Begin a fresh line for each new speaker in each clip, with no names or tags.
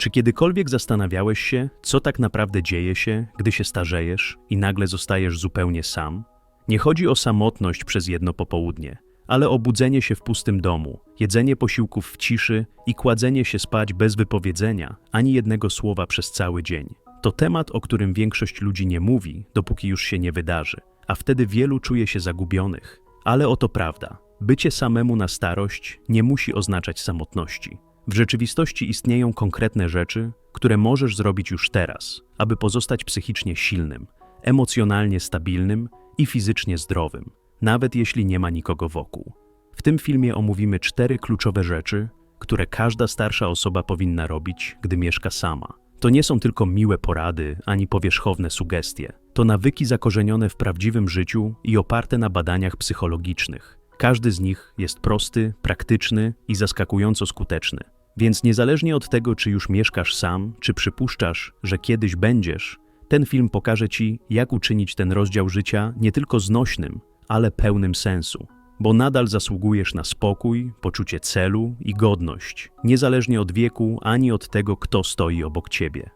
Czy kiedykolwiek zastanawiałeś się, co tak naprawdę dzieje się, gdy się starzejesz i nagle zostajesz zupełnie sam? Nie chodzi o samotność przez jedno popołudnie, ale o budzenie się w pustym domu, jedzenie posiłków w ciszy i kładzenie się spać bez wypowiedzenia ani jednego słowa przez cały dzień. To temat, o którym większość ludzi nie mówi, dopóki już się nie wydarzy, a wtedy wielu czuje się zagubionych. Ale oto prawda. Bycie samemu na starość nie musi oznaczać samotności. W rzeczywistości istnieją konkretne rzeczy, które możesz zrobić już teraz, aby pozostać psychicznie silnym, emocjonalnie stabilnym i fizycznie zdrowym, nawet jeśli nie ma nikogo wokół. W tym filmie omówimy cztery kluczowe rzeczy, które każda starsza osoba powinna robić, gdy mieszka sama. To nie są tylko miłe porady ani powierzchowne sugestie. To nawyki zakorzenione w prawdziwym życiu i oparte na badaniach psychologicznych. Każdy z nich jest prosty, praktyczny i zaskakująco skuteczny. Więc niezależnie od tego, czy już mieszkasz sam, czy przypuszczasz, że kiedyś będziesz, ten film pokaże Ci, jak uczynić ten rozdział życia nie tylko znośnym, ale pełnym sensu. Bo nadal zasługujesz na spokój, poczucie celu i godność, niezależnie od wieku ani od tego, kto stoi obok Ciebie.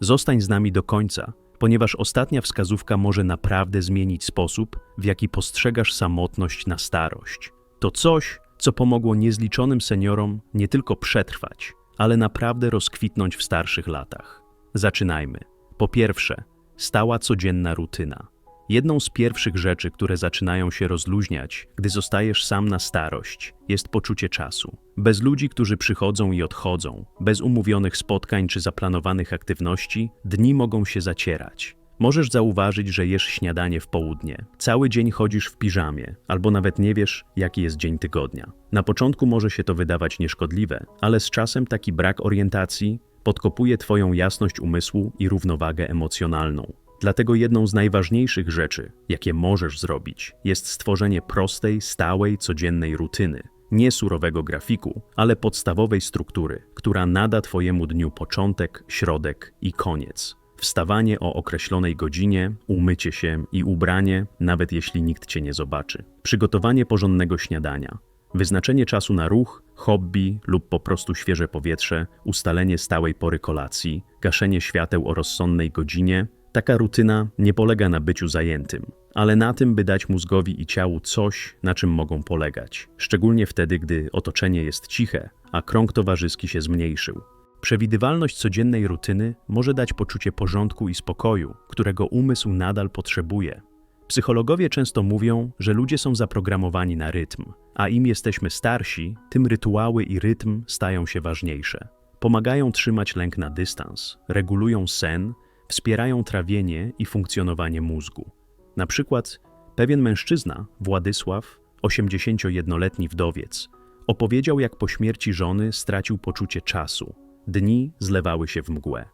Zostań z nami do końca, ponieważ ostatnia wskazówka może naprawdę zmienić sposób, w jaki postrzegasz samotność na starość. To coś, co pomogło niezliczonym seniorom nie tylko przetrwać, ale naprawdę rozkwitnąć w starszych latach. Zaczynajmy. Po pierwsze, stała codzienna rutyna. Jedną z pierwszych rzeczy, które zaczynają się rozluźniać, gdy zostajesz sam na starość, jest poczucie czasu. Bez ludzi, którzy przychodzą i odchodzą, bez umówionych spotkań czy zaplanowanych aktywności, dni mogą się zacierać. Możesz zauważyć, że jesz śniadanie w południe, cały dzień chodzisz w piżamie, albo nawet nie wiesz, jaki jest dzień tygodnia. Na początku może się to wydawać nieszkodliwe, ale z czasem taki brak orientacji podkopuje Twoją jasność umysłu i równowagę emocjonalną. Dlatego jedną z najważniejszych rzeczy, jakie możesz zrobić, jest stworzenie prostej, stałej, codziennej rutyny. Nie surowego grafiku, ale podstawowej struktury, która nada Twojemu dniu początek, środek i koniec. Wstawanie o określonej godzinie, umycie się i ubranie, nawet jeśli nikt Cię nie zobaczy. Przygotowanie porządnego śniadania. Wyznaczenie czasu na ruch, hobby lub po prostu świeże powietrze, ustalenie stałej pory kolacji, gaszenie świateł o rozsądnej godzinie, Taka rutyna nie polega na byciu zajętym, ale na tym, by dać mózgowi i ciału coś, na czym mogą polegać, szczególnie wtedy, gdy otoczenie jest ciche, a krąg towarzyski się zmniejszył. Przewidywalność codziennej rutyny może dać poczucie porządku i spokoju, którego umysł nadal potrzebuje. Psychologowie często mówią, że ludzie są zaprogramowani na rytm, a im jesteśmy starsi, tym rytuały i rytm stają się ważniejsze. Pomagają trzymać lęk na dystans, regulują sen wspierają trawienie i funkcjonowanie mózgu. Na przykład pewien mężczyzna, Władysław, 81-letni wdowiec, opowiedział, jak po śmierci żony stracił poczucie czasu. Dni zlewały się w mgłę.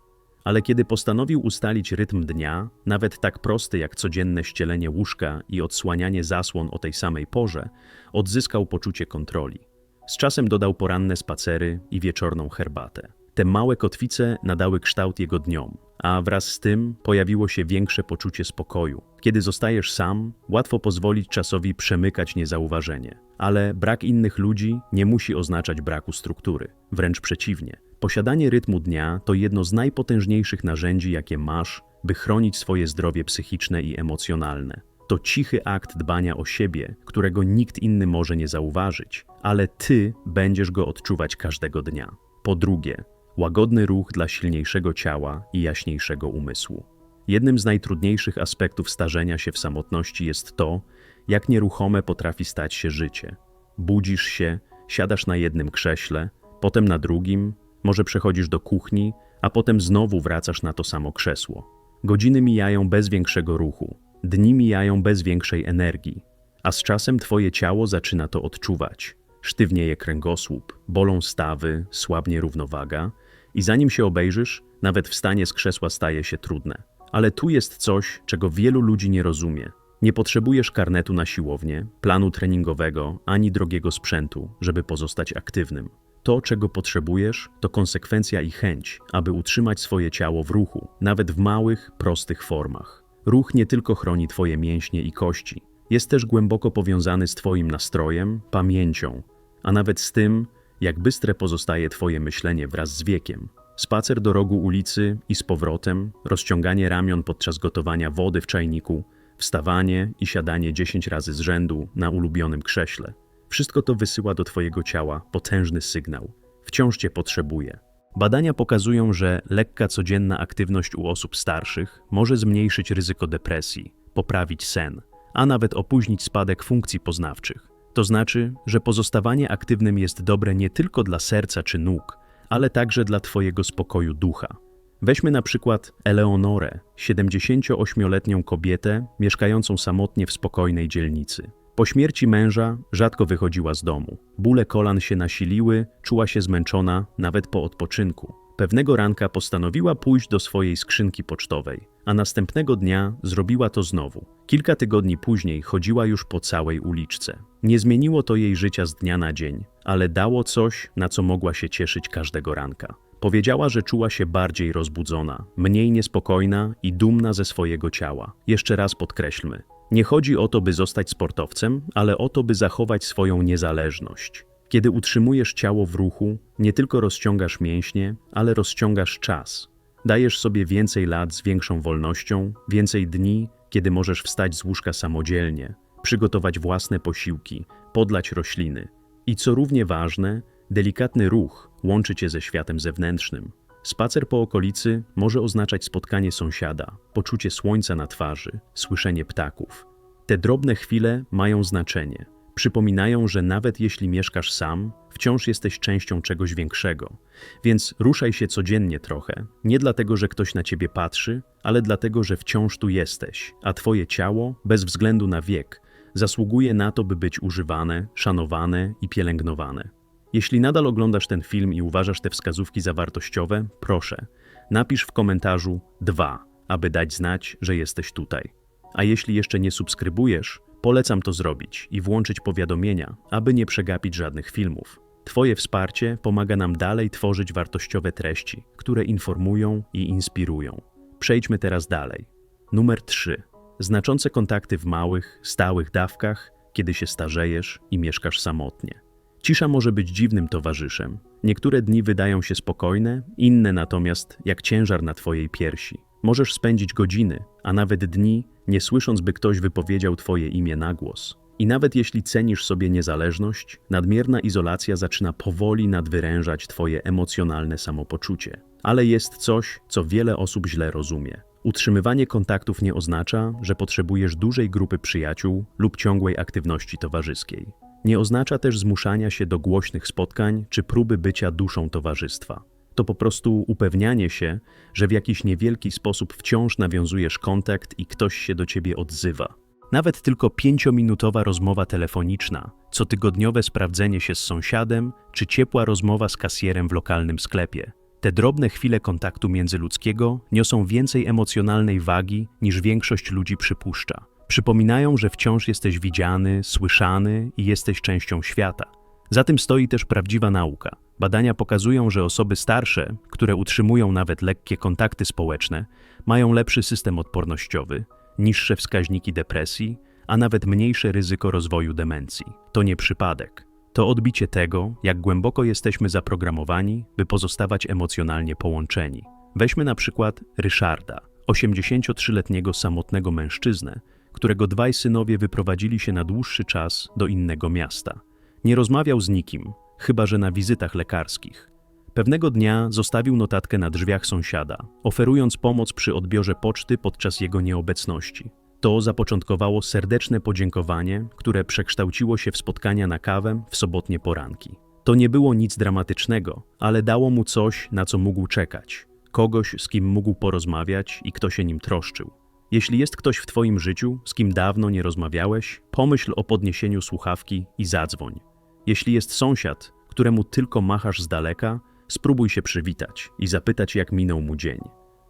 Ale kiedy postanowił ustalić rytm dnia, nawet tak prosty jak codzienne ścielenie łóżka i odsłanianie zasłon o tej samej porze, odzyskał poczucie kontroli. Z czasem dodał poranne spacery i wieczorną herbatę. Te małe kotwice nadały kształt jego dniom, a wraz z tym pojawiło się większe poczucie spokoju. Kiedy zostajesz sam, łatwo pozwolić czasowi przemykać niezauważenie, ale brak innych ludzi nie musi oznaczać braku struktury, wręcz przeciwnie. Posiadanie rytmu dnia to jedno z najpotężniejszych narzędzi, jakie masz, by chronić swoje zdrowie psychiczne i emocjonalne. To cichy akt dbania o siebie, którego nikt inny może nie zauważyć, ale ty będziesz go odczuwać każdego dnia. Po drugie, łagodny ruch dla silniejszego ciała i jaśniejszego umysłu. Jednym z najtrudniejszych aspektów starzenia się w samotności jest to, jak nieruchome potrafi stać się życie. Budzisz się, siadasz na jednym krześle, potem na drugim, może przechodzisz do kuchni, a potem znowu wracasz na to samo krzesło. Godziny mijają bez większego ruchu, dni mijają bez większej energii, a z czasem twoje ciało zaczyna to odczuwać. Sztywnieje kręgosłup, bolą stawy, słabnie równowaga, i zanim się obejrzysz, nawet wstanie z krzesła staje się trudne. Ale tu jest coś, czego wielu ludzi nie rozumie. Nie potrzebujesz karnetu na siłownię, planu treningowego ani drogiego sprzętu, żeby pozostać aktywnym. To, czego potrzebujesz, to konsekwencja i chęć, aby utrzymać swoje ciało w ruchu, nawet w małych, prostych formach. Ruch nie tylko chroni Twoje mięśnie i kości, jest też głęboko powiązany z Twoim nastrojem, pamięcią, a nawet z tym, jak bystre pozostaje Twoje myślenie wraz z wiekiem. Spacer do rogu ulicy i z powrotem, rozciąganie ramion podczas gotowania wody w czajniku, wstawanie i siadanie 10 razy z rzędu na ulubionym krześle. Wszystko to wysyła do Twojego ciała potężny sygnał. Wciąż Cię potrzebuje. Badania pokazują, że lekka codzienna aktywność u osób starszych może zmniejszyć ryzyko depresji, poprawić sen, a nawet opóźnić spadek funkcji poznawczych. To znaczy, że pozostawanie aktywnym jest dobre nie tylko dla serca czy nóg, ale także dla Twojego spokoju ducha. Weźmy na przykład Eleonorę, 78-letnią kobietę mieszkającą samotnie w spokojnej dzielnicy. Po śmierci męża rzadko wychodziła z domu. Bóle kolan się nasiliły, czuła się zmęczona nawet po odpoczynku. Pewnego ranka postanowiła pójść do swojej skrzynki pocztowej, a następnego dnia zrobiła to znowu. Kilka tygodni później chodziła już po całej uliczce. Nie zmieniło to jej życia z dnia na dzień, ale dało coś, na co mogła się cieszyć każdego ranka. Powiedziała, że czuła się bardziej rozbudzona, mniej niespokojna i dumna ze swojego ciała. Jeszcze raz podkreślmy: nie chodzi o to, by zostać sportowcem, ale o to, by zachować swoją niezależność. Kiedy utrzymujesz ciało w ruchu, nie tylko rozciągasz mięśnie, ale rozciągasz czas. Dajesz sobie więcej lat z większą wolnością, więcej dni, kiedy możesz wstać z łóżka samodzielnie, przygotować własne posiłki, podlać rośliny. I co równie ważne, delikatny ruch łączy cię ze światem zewnętrznym. Spacer po okolicy może oznaczać spotkanie sąsiada, poczucie słońca na twarzy, słyszenie ptaków. Te drobne chwile mają znaczenie. Przypominają, że nawet jeśli mieszkasz sam, wciąż jesteś częścią czegoś większego. Więc ruszaj się codziennie trochę, nie dlatego, że ktoś na ciebie patrzy, ale dlatego, że wciąż tu jesteś, a twoje ciało, bez względu na wiek, zasługuje na to, by być używane, szanowane i pielęgnowane. Jeśli nadal oglądasz ten film i uważasz te wskazówki za wartościowe, proszę, napisz w komentarzu 2, aby dać znać, że jesteś tutaj. A jeśli jeszcze nie subskrybujesz, polecam to zrobić i włączyć powiadomienia, aby nie przegapić żadnych filmów. Twoje wsparcie pomaga nam dalej tworzyć wartościowe treści, które informują i inspirują. Przejdźmy teraz dalej. Numer 3. Znaczące kontakty w małych, stałych dawkach, kiedy się starzejesz i mieszkasz samotnie. Cisza może być dziwnym towarzyszem. Niektóre dni wydają się spokojne, inne natomiast jak ciężar na twojej piersi. Możesz spędzić godziny, a nawet dni, nie słysząc, by ktoś wypowiedział twoje imię na głos. I nawet jeśli cenisz sobie niezależność, nadmierna izolacja zaczyna powoli nadwyrężać twoje emocjonalne samopoczucie. Ale jest coś, co wiele osób źle rozumie. Utrzymywanie kontaktów nie oznacza, że potrzebujesz dużej grupy przyjaciół lub ciągłej aktywności towarzyskiej. Nie oznacza też zmuszania się do głośnych spotkań czy próby bycia duszą towarzystwa. To po prostu upewnianie się, że w jakiś niewielki sposób wciąż nawiązujesz kontakt i ktoś się do ciebie odzywa. Nawet tylko pięciominutowa rozmowa telefoniczna, cotygodniowe sprawdzenie się z sąsiadem, czy ciepła rozmowa z kasjerem w lokalnym sklepie. Te drobne chwile kontaktu międzyludzkiego niosą więcej emocjonalnej wagi niż większość ludzi przypuszcza. Przypominają, że wciąż jesteś widziany, słyszany i jesteś częścią świata. Za tym stoi też prawdziwa nauka. Badania pokazują, że osoby starsze, które utrzymują nawet lekkie kontakty społeczne, mają lepszy system odpornościowy, niższe wskaźniki depresji, a nawet mniejsze ryzyko rozwoju demencji. To nie przypadek. To odbicie tego, jak głęboko jesteśmy zaprogramowani, by pozostawać emocjonalnie połączeni. Weźmy na przykład Ryszarda, 83-letniego samotnego mężczyznę, którego dwaj synowie wyprowadzili się na dłuższy czas do innego miasta. Nie rozmawiał z nikim, chyba że na wizytach lekarskich. Pewnego dnia zostawił notatkę na drzwiach sąsiada, oferując pomoc przy odbiorze poczty podczas jego nieobecności. To zapoczątkowało serdeczne podziękowanie, które przekształciło się w spotkania na kawę w sobotnie poranki. To nie było nic dramatycznego, ale dało mu coś, na co mógł czekać. Kogoś, z kim mógł porozmawiać i kto się nim troszczył. Jeśli jest ktoś w Twoim życiu, z kim dawno nie rozmawiałeś, pomyśl o podniesieniu słuchawki i zadzwoń. Jeśli jest sąsiad, któremu tylko machasz z daleka, spróbuj się przywitać i zapytać, jak minął mu dzień.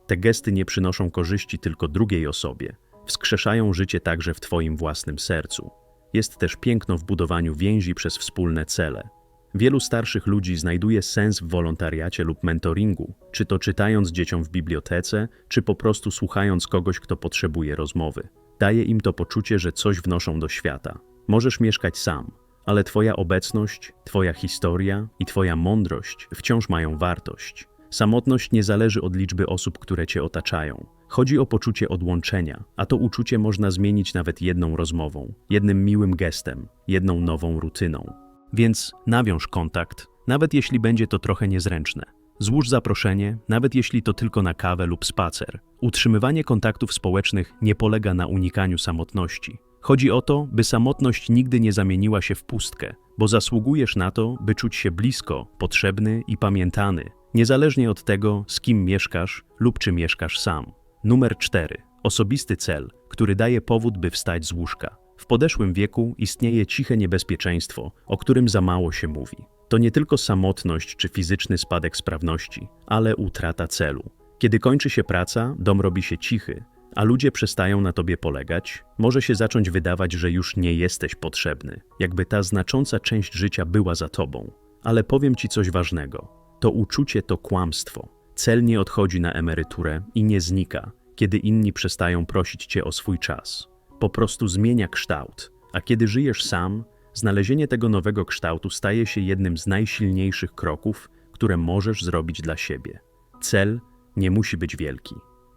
Te gesty nie przynoszą korzyści tylko drugiej osobie, wskrzeszają życie także w Twoim własnym sercu. Jest też piękno w budowaniu więzi przez wspólne cele. Wielu starszych ludzi znajduje sens w wolontariacie lub mentoringu, czy to czytając dzieciom w bibliotece, czy po prostu słuchając kogoś, kto potrzebuje rozmowy. Daje im to poczucie, że coś wnoszą do świata. Możesz mieszkać sam, ale Twoja obecność, Twoja historia i Twoja mądrość wciąż mają wartość. Samotność nie zależy od liczby osób, które cię otaczają. Chodzi o poczucie odłączenia, a to uczucie można zmienić nawet jedną rozmową, jednym miłym gestem, jedną nową rutyną. Więc nawiąż kontakt, nawet jeśli będzie to trochę niezręczne. Złóż zaproszenie, nawet jeśli to tylko na kawę lub spacer. Utrzymywanie kontaktów społecznych nie polega na unikaniu samotności. Chodzi o to, by samotność nigdy nie zamieniła się w pustkę, bo zasługujesz na to, by czuć się blisko, potrzebny i pamiętany, niezależnie od tego, z kim mieszkasz lub czy mieszkasz sam. Numer 4. Osobisty cel, który daje powód, by wstać z łóżka. W podeszłym wieku istnieje ciche niebezpieczeństwo, o którym za mało się mówi. To nie tylko samotność czy fizyczny spadek sprawności, ale utrata celu. Kiedy kończy się praca, dom robi się cichy, a ludzie przestają na tobie polegać, może się zacząć wydawać, że już nie jesteś potrzebny, jakby ta znacząca część życia była za tobą. Ale powiem ci coś ważnego. To uczucie to kłamstwo. Cel nie odchodzi na emeryturę i nie znika, kiedy inni przestają prosić cię o swój czas. Po prostu zmienia kształt, a kiedy żyjesz sam, znalezienie tego nowego kształtu staje się jednym z najsilniejszych kroków, które możesz zrobić dla siebie. Cel nie musi być wielki.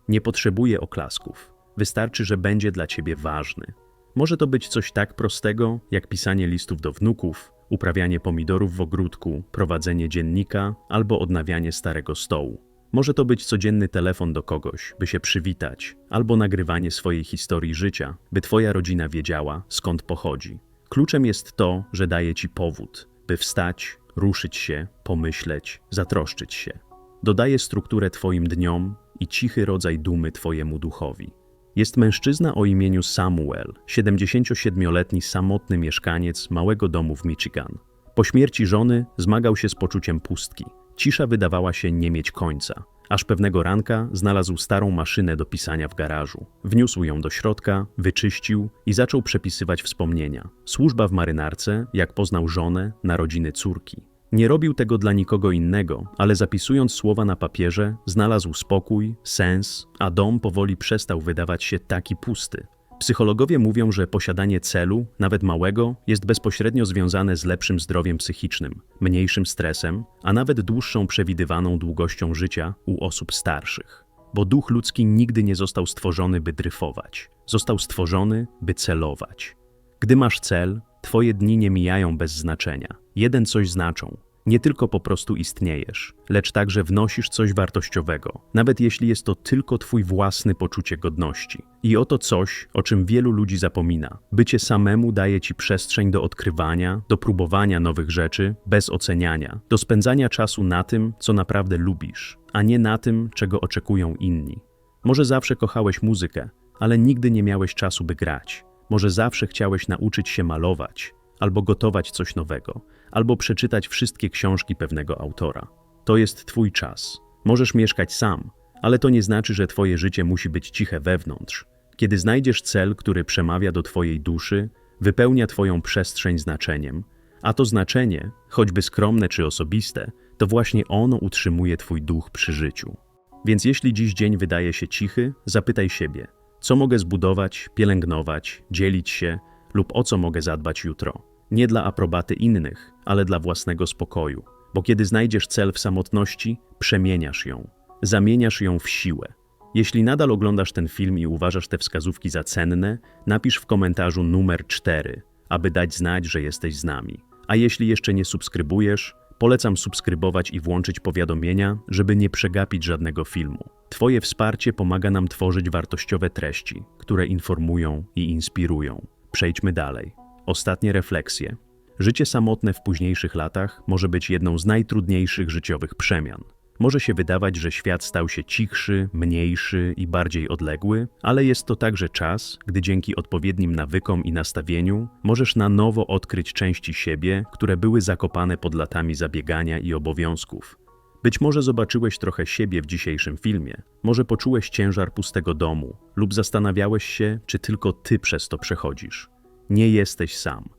Nie potrzebuje oklasków. Wystarczy, że będzie dla ciebie ważny. Może to być coś tak prostego, jak pisanie listów do wnuków, uprawianie pomidorów w ogródku, prowadzenie dziennika albo odnawianie starego stołu. Może to być codzienny telefon do kogoś, by się przywitać, albo nagrywanie swojej historii życia, by twoja rodzina wiedziała, skąd pochodzi. Kluczem jest to, że daje ci powód, by wstać, ruszyć się, pomyśleć, zatroszczyć się. Dodaje strukturę twoim dniom i cichy rodzaj dumy twojemu duchowi. Jest mężczyzna o imieniu Samuel, 77-letni samotny mieszkaniec małego domu w Michigan. Po śmierci żony zmagał się z poczuciem pustki. Cisza wydawała się nie mieć końca, aż pewnego ranka znalazł starą maszynę do pisania w garażu. Wniósł ją do środka, wyczyścił i zaczął przepisywać wspomnienia. Służba w marynarce, jak poznał żonę, narodziny córki. Nie robił tego dla nikogo innego, ale zapisując słowa na papierze, znalazł spokój, sens, a dom powoli przestał wydawać się taki pusty. Psychologowie mówią, że posiadanie celu, nawet małego, jest bezpośrednio związane z lepszym zdrowiem psychicznym, mniejszym stresem, a nawet dłuższą przewidywaną długością życia u osób starszych. Bo duch ludzki nigdy nie został stworzony, by dryfować. Został stworzony, by celować. Gdy masz cel, twoje dni nie mijają bez znaczenia. Jeden coś znaczą. Nie tylko po prostu istniejesz, lecz także wnosisz coś wartościowego, nawet jeśli jest to tylko twój własny poczucie godności. I oto coś, o czym wielu ludzi zapomina. Bycie samemu daje ci przestrzeń do odkrywania, do próbowania nowych rzeczy bez oceniania, do spędzania czasu na tym, co naprawdę lubisz, a nie na tym, czego oczekują inni. Może zawsze kochałeś muzykę, ale nigdy nie miałeś czasu, by grać. Może zawsze chciałeś nauczyć się malować, albo gotować coś nowego, albo przeczytać wszystkie książki pewnego autora. To jest Twój czas. Możesz mieszkać sam, ale to nie znaczy, że Twoje życie musi być ciche wewnątrz. Kiedy znajdziesz cel, który przemawia do Twojej duszy, wypełnia Twoją przestrzeń znaczeniem, a to znaczenie, choćby skromne czy osobiste, to właśnie ono utrzymuje Twój duch przy życiu. Więc jeśli dziś dzień wydaje się cichy, zapytaj siebie, co mogę zbudować, pielęgnować, dzielić się lub o co mogę zadbać jutro. Nie dla aprobaty innych, ale dla własnego spokoju. Bo kiedy znajdziesz cel w samotności, przemieniasz ją. Zamieniasz ją w siłę. Jeśli nadal oglądasz ten film i uważasz te wskazówki za cenne, napisz w komentarzu numer 4, aby dać znać, że jesteś z nami. A jeśli jeszcze nie subskrybujesz, polecam subskrybować i włączyć powiadomienia, żeby nie przegapić żadnego filmu. Twoje wsparcie pomaga nam tworzyć wartościowe treści, które informują i inspirują. Przejdźmy dalej. Ostatnie refleksje. Życie samotne w późniejszych latach może być jedną z najtrudniejszych życiowych przemian. Może się wydawać, że świat stał się cichszy, mniejszy i bardziej odległy, ale jest to także czas, gdy dzięki odpowiednim nawykom i nastawieniu możesz na nowo odkryć części siebie, które były zakopane pod latami zabiegania i obowiązków. Być może zobaczyłeś trochę siebie w dzisiejszym filmie, może poczułeś ciężar pustego domu, lub zastanawiałeś się, czy tylko ty przez to przechodzisz. Nie jesteś sam.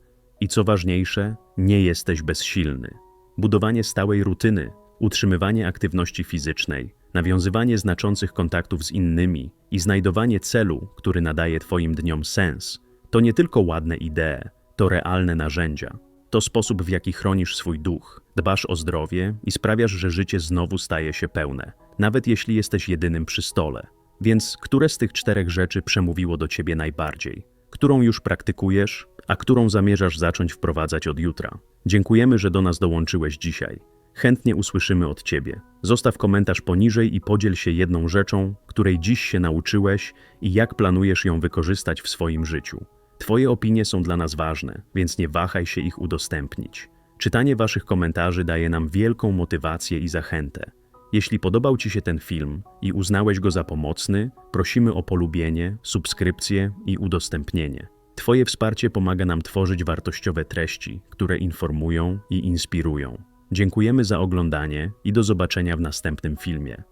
I co ważniejsze, nie jesteś bezsilny. Budowanie stałej rutyny, utrzymywanie aktywności fizycznej, nawiązywanie znaczących kontaktów z innymi i znajdowanie celu, który nadaje Twoim dniom sens, to nie tylko ładne idee, to realne narzędzia. To sposób, w jaki chronisz swój duch, dbasz o zdrowie i sprawiasz, że życie znowu staje się pełne, nawet jeśli jesteś jedynym przy stole. Więc które z tych czterech rzeczy przemówiło do ciebie najbardziej? Którą już praktykujesz, a którą zamierzasz zacząć wprowadzać od jutra? Dziękujemy, że do nas dołączyłeś dzisiaj. Chętnie usłyszymy od ciebie. Zostaw komentarz poniżej i podziel się jedną rzeczą, której dziś się nauczyłeś i jak planujesz ją wykorzystać w swoim życiu. Twoje opinie są dla nas ważne, więc nie wahaj się ich udostępnić. Czytanie Waszych komentarzy daje nam wielką motywację i zachętę. Jeśli podobał Ci się ten film i uznałeś go za pomocny, prosimy o polubienie, subskrypcję i udostępnienie. Twoje wsparcie pomaga nam tworzyć wartościowe treści, które informują i inspirują. Dziękujemy za oglądanie i do zobaczenia w następnym filmie.